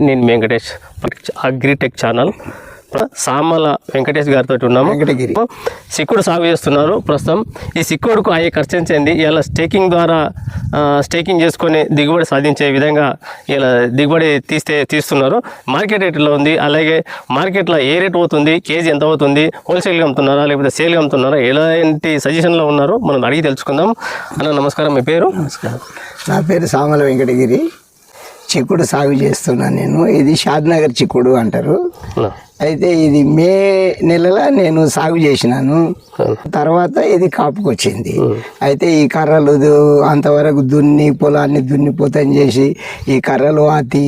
నేను Venkatesh agritech channel. Samala Venkatesh గారితో ఉన్నాము. వెంకటగిరి. సిక్కుడు సాగు చేస్తున్నారు ప్రస్తుతం. ఈ సిక్కుడుకు అయ్యే ఖర్చు ఎంతైంది ఇలా స్టేకింగ్ ద్వారా స్టేకింగ్ చేసుకొని దిగుబడి సాధించే విధంగా ఇలా దిగుబడి తీస్తే తీస్తున్నారు. మార్కెట్ రేట్లో ఉంది. అలాగే మార్కెట్లో ఏ రేట్ అవుతుంది కేజీ ఎంత అవుతుంది హోల్సేల్గా అమ్ముతున్నారా? లేకపోతే సేల్గా అమ్ముతున్నారా? ఎలాంటి సజెషన్లో ఉన్నారు? మనం అడిగి తెలుసుకుందాం. అన్న నమస్కారం. మీ పేరు? నమస్కారం. నా పేరు సామల వెంకటగిరి. చిక్కుడు సాగు చేస్తున్నాను నేను. ఇది షాద్నగర్ చిక్కుడు అంటారు. అయితే ఇది మే నెలలో నేను సాగు చేసినాను. తర్వాత ఇది కాపుకొచ్చింది. అయితే ఈ కర్రలు అంతవరకు దున్ని పొలాన్ని దున్నిపోతం చేసి ఈ కర్రలు ఆతి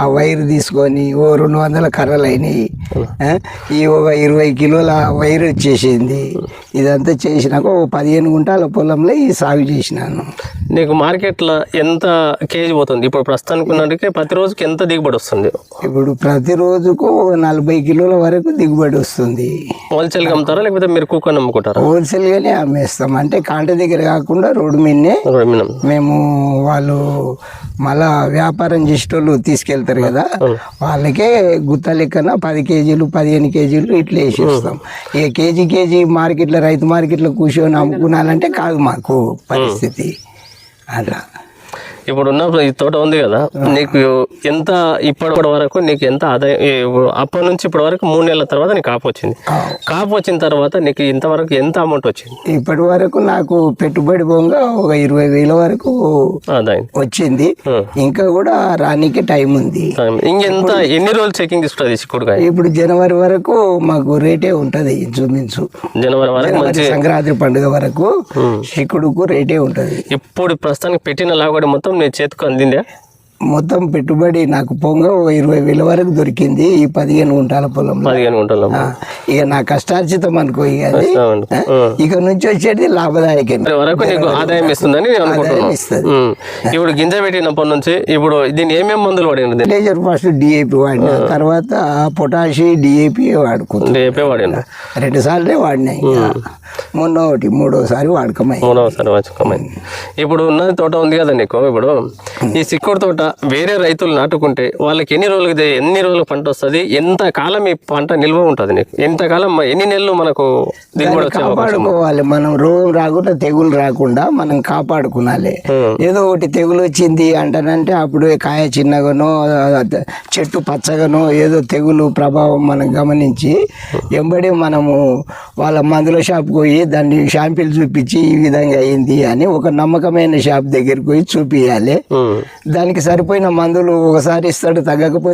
ఆ వైరు తీసుకొని ఓ రెండు వందల కర్రలు అయినాయి. ఈ ఒక ఇరవై కిలోల వైరు వచ్చేసింది. ఇదంతా చేసినాక ఓ పదిహేను గుంటాల పొలంలో ఈ సాగు చేసినాను. నీకు మార్కెట్లో ఎంత కేజీ పోతుంది? ఇప్పుడు ప్రస్తుతానికి ఉన్నట్టుకే ప్రతి రోజుకి ఎంత దిగుబడి వస్తుంది? ఇప్పుడు ప్రతిరోజుకు నలభై కిలోల వరకు దిగుబడి వస్తుంది. హోల్సేల్గా అమ్ముతారా లేకపోతే మీరు కూకొని అమ్ముకుంటారా? హోల్సేల్గానే అమ్మేస్తాం. అంటే కాంట దగ్గర కాకుండా రోడ్డు మీదనే. మేము వాళ్ళు మళ్ళా వ్యాపారం చేసేటోళ్ళు తీసుకెళ్తారు కదా వాళ్ళకే గుత్త లెక్కన పది కేజీలు పదిహేను కేజీలు ఇట్లా వేసేస్తాం. ఇక కేజీ కేజీ మార్కెట్లో రైతు మార్కెట్లో కూర్చొని అమ్ముకున్నానంటే కాదు మాకు పరిస్థితి. అట్లా. ఇప్పుడు ఉన్న ఈ తోట ఉంది కదా నీకు ఎంత ఇప్పటి వరకు నీకు ఎంత ఆదాయం అప్పటి నుంచి ఇప్పటి వరకు మూడు నెలల తర్వాత నీకు కాపు వచ్చింది. కాపు వచ్చిన తర్వాత నీకు ఇంతవరకు ఎంత అమౌంట్ వచ్చింది? ఇప్పటి వరకు నాకు పెట్టుబడి పోగా ఒక ఇరవై వేల వరకు ఆదాయం. వచ్చింది. ఇంకా కూడా రానికి టైం ఉంది. ఇంకెంత ఎన్ని రోజులు చెకింగ్ తీసుకుంటుంది చిక్కుడుకాయ? ఇప్పుడు జనవరి వరకు మాకు రేటే ఉంటది ఇంచుమించు. జనవరి వరకు సంక్రాంతి పండుగ వరకు చిక్కుడుకు రేటే ఉంటది. ఇప్పుడు ప్రస్తుతానికి పెట్టిన లాగడి మొత్తం నీ చేతికి అందిందా? మొత్తం పెట్టుబడి నాకు పొంగ ఇరవై వేల వరకు దొరికింది ఈ పదిహేను గుంటాల పొలంలో. పదిహేను గుంటలు ఇక నా కష్టార్జితం అనుకో ఇక అది. ఇక నుంచి వచ్చేది లాభదాయకం వరకు నీకు ఆదాయం ఇస్తుందని నేను అనుకుంటున్నాను. ఇస్తుంది. ఇప్పుడు గింజ పెట్టినప్పటి నుంచి ఇప్పుడు దీన్ని ఏమేమి మందులు వాడినది లేజర్ ఫస్ట్ డిఏపి వాడిన. తర్వాత పొటాషి డిఏపి వాడుకుంది రేపే వాడిన. రెండు సార్లే వాడినాయి. మొన్న ఒకటి మూడోసారి వాడకమై. మూడవసారి వచ్చుకోమైంది ఇప్పుడు ఉన్న తోట ఉంది కదా నీకు ఇప్పుడు ఈ సిక్కుడు తోట వేరే రైతులు నాటుకుంటే వాళ్ళకి ఎన్ని రోజులకి ఇది- ఎన్ని రోజులకు పంట వస్తుంది? ఎంత కాలం ఈ పంట నిల్వ ఉంటుంది నీకు? ఎంత కాలం ఎన్ని నెలలు మనకు దిగుబడి కాపాడుకోవాలి మనం. రోగం రాకుండా తెగులు రాకుండా మనం కాపాడుకునాలి. ఏదో ఒకటి తెగులు వచ్చింది అంటానంటే అప్పుడు కాయ చిన్నగానో చెట్టు పచ్చగానో ఏదో తెగులు ప్రభావం మనం గమనించి ఎంబడి మనము వాళ్ళ మందుల షాప్కి పోయి దాన్ని షాంపిల్ చూపించి ఈ విధంగా అయింది అని ఒక నమ్మకమైన షాప్ దగ్గరికి పోయి చూపియాలి ఉమ్. దానికి సరిపోయిన మందులు ఒకసారి ఇస్తాడు తగ్గకపోతే